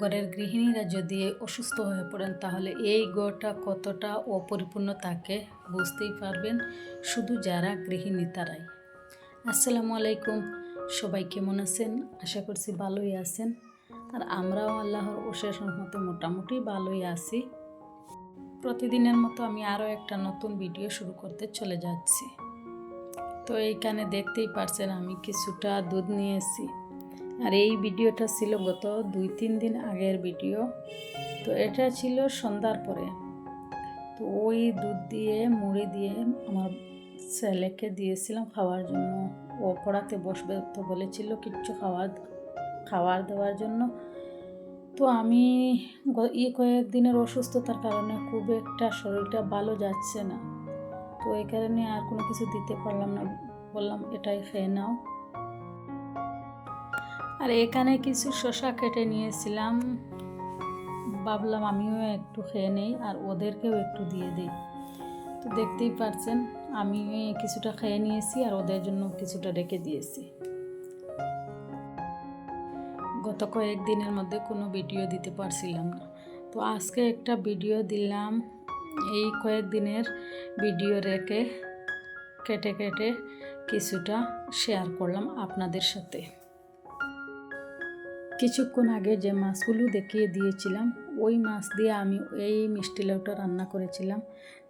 ঘরের গৃহিণীরা যদি অসুস্থ হয়ে পড়েন, তাহলে এই ঘরটা কতটা অপরিপূর্ণ থাকে বুঝতেই পারবেন। শুধু যারা গৃহিণী তারাই। আসসালামু আলাইকুম। সবাই কেমন আছেন? আশা করছি ভালোই আছেন। আর আমরাও আল্লাহর অশেষ মতো মোটামুটি ভালোই আছি। প্রতিদিনের মতো আমি আরও একটা নতুন ভিডিও শুরু করতে চলে যাচ্ছি। তো এইখানে দেখতেই পারছেন আমি কিছুটা দুধ নিয়েছি। আর এই ভিডিওটা ছিল গত দুই তিন দিন আগের ভিডিও। তো এটা ছিল সন্ধ্যার পরে। তো ওই দুধ দিয়ে, মুড়ি দিয়ে আমার ছেলেকে দিয়েছিলাম খাওয়ার জন্য। ও পড়াতে বসবে তো বলেছিল কিচ্ছু খাওয়ার খাবার দেওয়ার জন্য। তো আমি ই কয়েকদিনের অসুস্থতার কারণে খুব একটা শরীরটা ভালো যাচ্ছে না। তো এই কারণে আর কোনো কিছু দিতে পারলাম না। বললাম, এটাই খেয়ে নাও। আর এখানে কিছু শশা কেটে নিয়েছিলাম। ভাবলাম আমিও একটু খেয়ে নেই আর ওদেরকেও একটু দিয়ে দিই। তো দেখতেই পারছেন, আমি কিছুটা খেয়ে নিয়েছি আর ওদের জন্য কিছুটা রেখে দিয়েছি। গত কয়েকদিনের মধ্যে কোনো ভিডিও দিতে পারছিলাম না। তো আজকে একটা ভিডিও দিলাম। এই কয়েকদিনের ভিডিও রেখে কেটে কেটে কিছুটা শেয়ার করলাম আপনাদের সাথে। কিছুক্ষণ আগে যে মাছগুলো দেখিয়ে দিয়েছিলাম, ওই মাছ দিয়ে আমি এই মিষ্টি লাউটা রান্না করেছিলাম।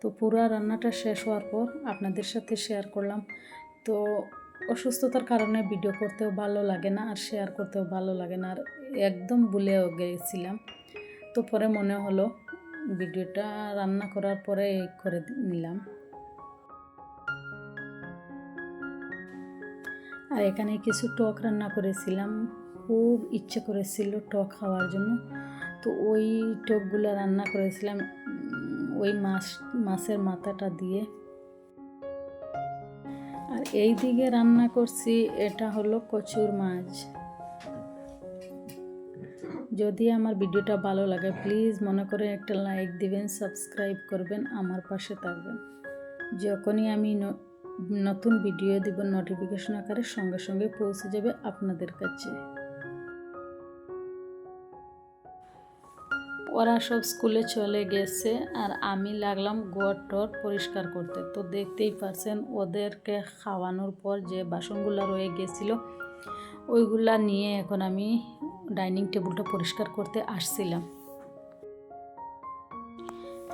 তো পুরো রান্নাটা শেষ হওয়ার পর আপনাদের সাথে শেয়ার করলাম। তো অসুস্থতার কারণে ভিডিও করতেও ভালো লাগে না, আর শেয়ার করতেও ভালো লাগে না, আর একদম ভুলেও গেছিলাম। তো পরে মনে হলো ভিডিওটা রান্না করার পরে করে নিলাম। আর এখানে কিছু টক রান্না করেছিলাম। খুব ইচ্ছে করেছিল টক খাওয়ার জন্য। তো ওই টকগুলো রান্না করেছিলাম ওই মাছ, মাছের মাথাটা দিয়ে। আর এই দিকে রান্না করছি, এটা হলো কচুর মাছ। যদি আমার ভিডিওটা ভালো লাগে, প্লিজ মনে করে একটা লাইক দিবেন, সাবস্ক্রাইব করবেন, আমার পাশে থাকবেন। যখনই আমি নতুন ভিডিও দিব নোটিফিকেশন আকারে সঙ্গে সঙ্গে পৌঁছে যাবে আপনাদের কাছে। ওরা সব স্কুলে চলে গেছে আর আমি লাগলাম গোয়ার টর পরিষ্কার করতে। তো দেখতেই পারছেন ওদেরকে খাওয়ানোর পর যে বাসনগুলো রয়ে গেছিল, ওইগুলা নিয়ে এখন আমি ডাইনিং টেবিলটা পরিষ্কার করতে আসছিলাম।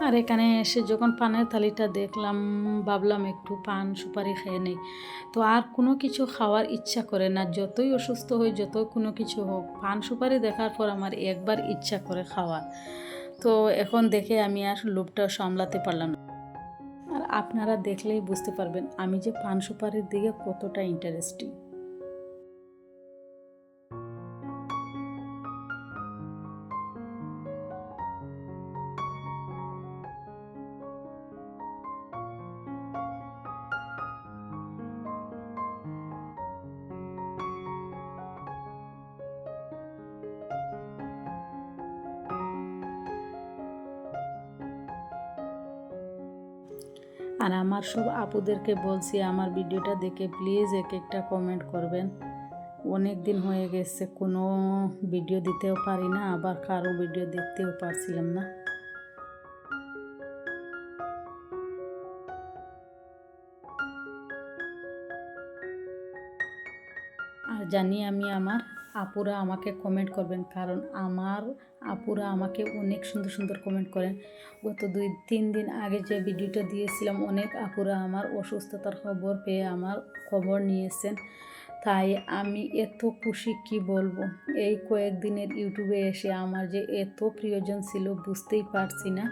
আর এখানে এসে যখন পানের থালিটা দেখলাম, ভাবলাম একটু পান সুপারি খেয়ে নেই। তো আর কোনো কিছু খাওয়ার ইচ্ছা করে না। যতই অসুস্থ হই যতই কোনো কিছু হোক, পান সুপারি দেখার পর আমার একবার ইচ্ছা করে খাওয়ার তো এখন দেখে আমি আর লোভটা সামলাতে পারলাম না। আর আপনারা দেখলেই বুঝতে পারবেন আমি যে পান সুপারির দিকে কতটা ইন্টারেস্টিং আর আমার সব আপুদেরকে বলছি, আমার ভিডিওটা দেখে প্লিজ এক একটা কমেন্ট করবেন। অনেক দিন হয়ে গেছে, কোনো ভিডিও দিতেও পারি না, আবার কারও ভিডিও দেখতেও পারছিলাম না। আর জানি আমি আমার আপুরা আমাকে কমেন্ট করবেন, কারণ আমার আপুরা আমাকে অনেক সুন্দর সুন্দর কমেন্ট করেন। গত দুই, তিন দিন আগে যে ভিডিওটা দিয়েছিলাম, অনেক আপুরা আমার অসুস্থতার খবর পেয়ে আমার খবর নিয়েছেন। তাই আমি এত খুশি, কি বলব? এই কয়েকদিনের ইউটিউবে এসে আমার যে এত প্রিয়জন ছিল, বুঝতেই পারছি না।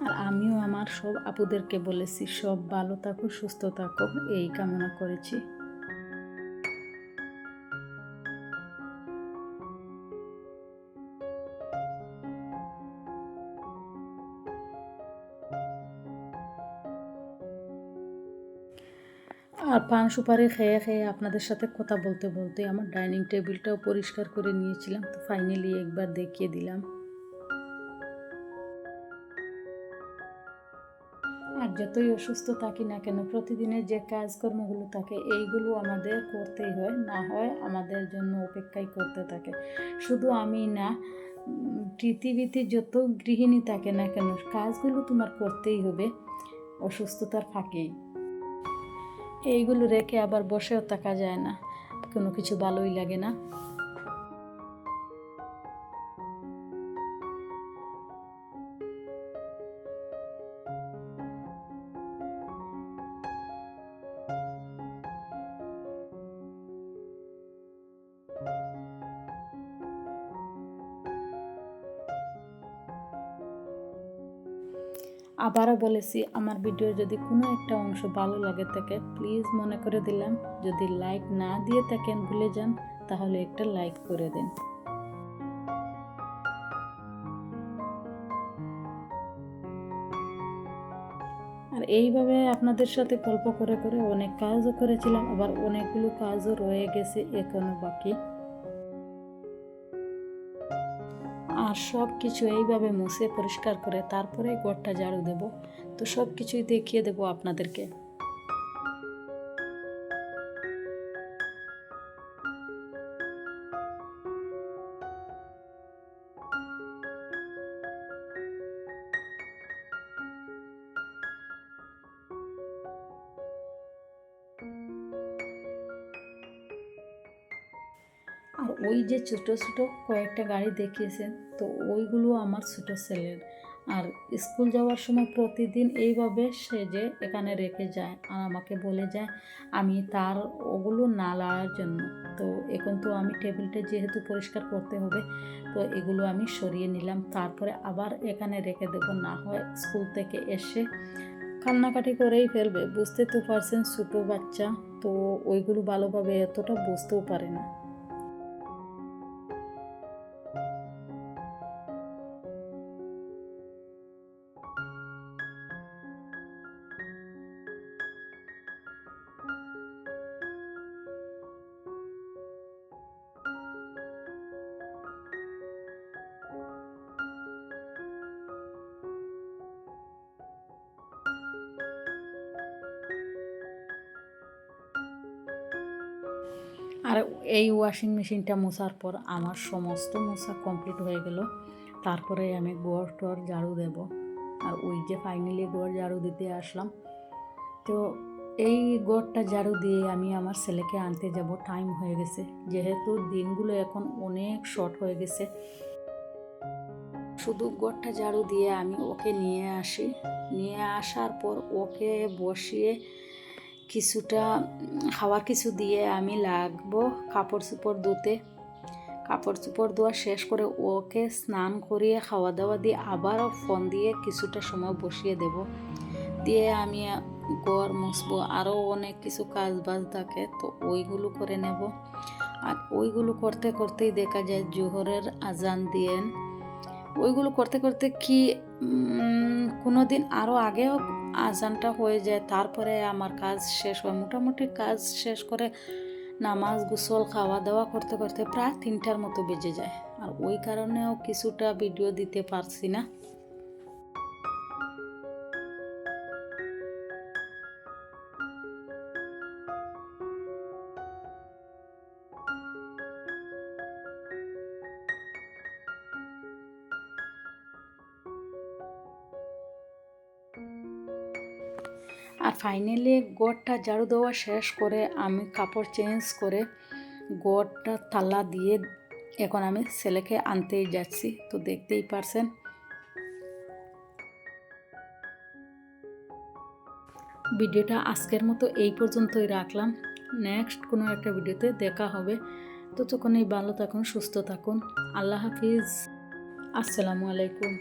আর আমিও আমার সব আপুদেরকে বলেছি, সব ভালো থাকো সুস্থ থাকো এই কামনা করেছি। পান সুপারি খেয়ে খেয়ে আপনাদের সাথে কথা বলতে বলতে আমার ডাইনিং টেবিলটাও পরিষ্কার করে নিয়েছিলাম। তো ফাইনালি একবার দেখিয়ে দিলাম। আর যতই অসুস্থ থাকি না কেন, প্রতিদিনের যে কাজকর্মগুলো থাকে, এইগুলো আমাদের করতেই হয়। না হয় আমাদের জন্য অপেক্ষাই করতে থাকে। শুধু আমি না, পৃথিবীতে যত গৃহিণী থাকে না কেন, কাজগুলো তোমার করতেই হবে। অসুস্থতার ফাঁকেই। এইগুলো রেখে আবার বসেও থাকা যায় না। কোনো কিছু ভালোই লাগে না। আবারও বলেছি, আমার ভিডিও যদি কোনো একটা অংশ ভালো লাগে থাকে প্লিজ মনে করে দিলাম। যদি লাইক না দিয়ে থাকেন, ভুলে যান, তাহলে একটা লাইক করে দিন। আর এইভাবে আপনাদের সাথে গল্প করে করে অনেক কাজও করেছিলাম, আবার অনেকগুলো কাজও রয়ে গেছে এখনও বাকি। আর সব কিছু এইভাবে মুছে পরিষ্কার করে তারপরে ঘরটা ঝাড়ু দেব। তো সব কিছুই দেখিয়ে দেবো আপনাদেরকে। আর ওই যে ছোটো ছোটো কয়েকটা গাড়ি দেখিয়েছেন তো ওইগুলো আমার ছোটো ছেলের। আর স্কুল যাওয়ার সময় প্রতিদিন এইভাবে সে যে এখানে রেখে যায় আর আমাকে বলে যায়, আমি তার ওগুলো না লাড়ার জন্য। তো এখন তো আমি টেবিলটা যেহেতু পরিষ্কার করতে হবে, তো এগুলো আমি সরিয়ে নিলাম। তারপরে আবার এখানে রেখে দেবো। না হয় স্কুল থেকে এসে কান্নাকাটি করেই ফেলবে। বুঝতে তো পারছেন ছোটো বাচ্চা, তো ওইগুলো ভালোভাবে এতটা বুঝতেও পারে না। আর এই ওয়াশিং মেশিনটা মোছার পর আমার সমস্ত মোছা কমপ্লিট হয়ে গেল। তারপরে আমি গোয়ার টোয়ার ঝাড়ু দেব। আর ওই যে ফাইনালি গোয়ার ঝাড়ু দিতে আসলাম। তো এই গোড়টা ঝাড়ু দিয়ে আমি আমার ছেলেকে আনতে যাব। টাইম হয়ে গেছে। যেহেতু দিনগুলো এখন অনেক শর্ট হয়ে গেছে। শুধু গোড়টা ঝাড়ু দিয়ে আমি ওকে নিয়ে আসি। নিয়ে আসার পর ওকে বসিয়ে কিছুটা খাবার কিছু দিয়ে আমি লাগবো কাপড় চোপড় ধুতে। কাপড় চোপড় ধোয়া শেষ করে ওকে স্নান করিয়ে খাওয়া দাওয়া দিয়ে আবারও ফোন দিয়ে কিছুটা সময় বসিয়ে দেব। দিয়ে আমি গড় মুছবো, আরও অনেক কিছু কাজ বাজ থাকে, তো ওইগুলো করে নেব। আর ওইগুলো করতে করতেই দেখা যায় জোহরের আজান দিয়েন। ওইগুলো করতে করতে কি কোনো দিন আরও আগেও আজানটা হয়ে যায়, তারপরে আমার কাজ শেষ হয়। মোটামুটি কাজ শেষ করে নামাজ, গুসল খাওয়া দাওয়া করতে করতে প্রায় তিনটার মতো বেজে যায়। আর ওই কারণেও কিছুটা ভিডিও দিতে পারছি না। আর ফাইনালি গোড়টা ঝাড়ু দেওয়া শেষ করে আমি কাপড় চেঞ্জ করে গোড়টা তালা দিয়ে এখন আমি ছেলেকে আনতেই যাচ্ছি। তো দেখতেই পারছেন। ভিডিওটা আজকের মতো এই পর্যন্তই রাখলাম। নেক্সট কোনো একটা ভিডিওতে দেখা হবে। ততক্ষণই ভালো থাকুন, সুস্থ থাকুন। আল্লাহ হাফিজ। আসসালামু আলাইকুম।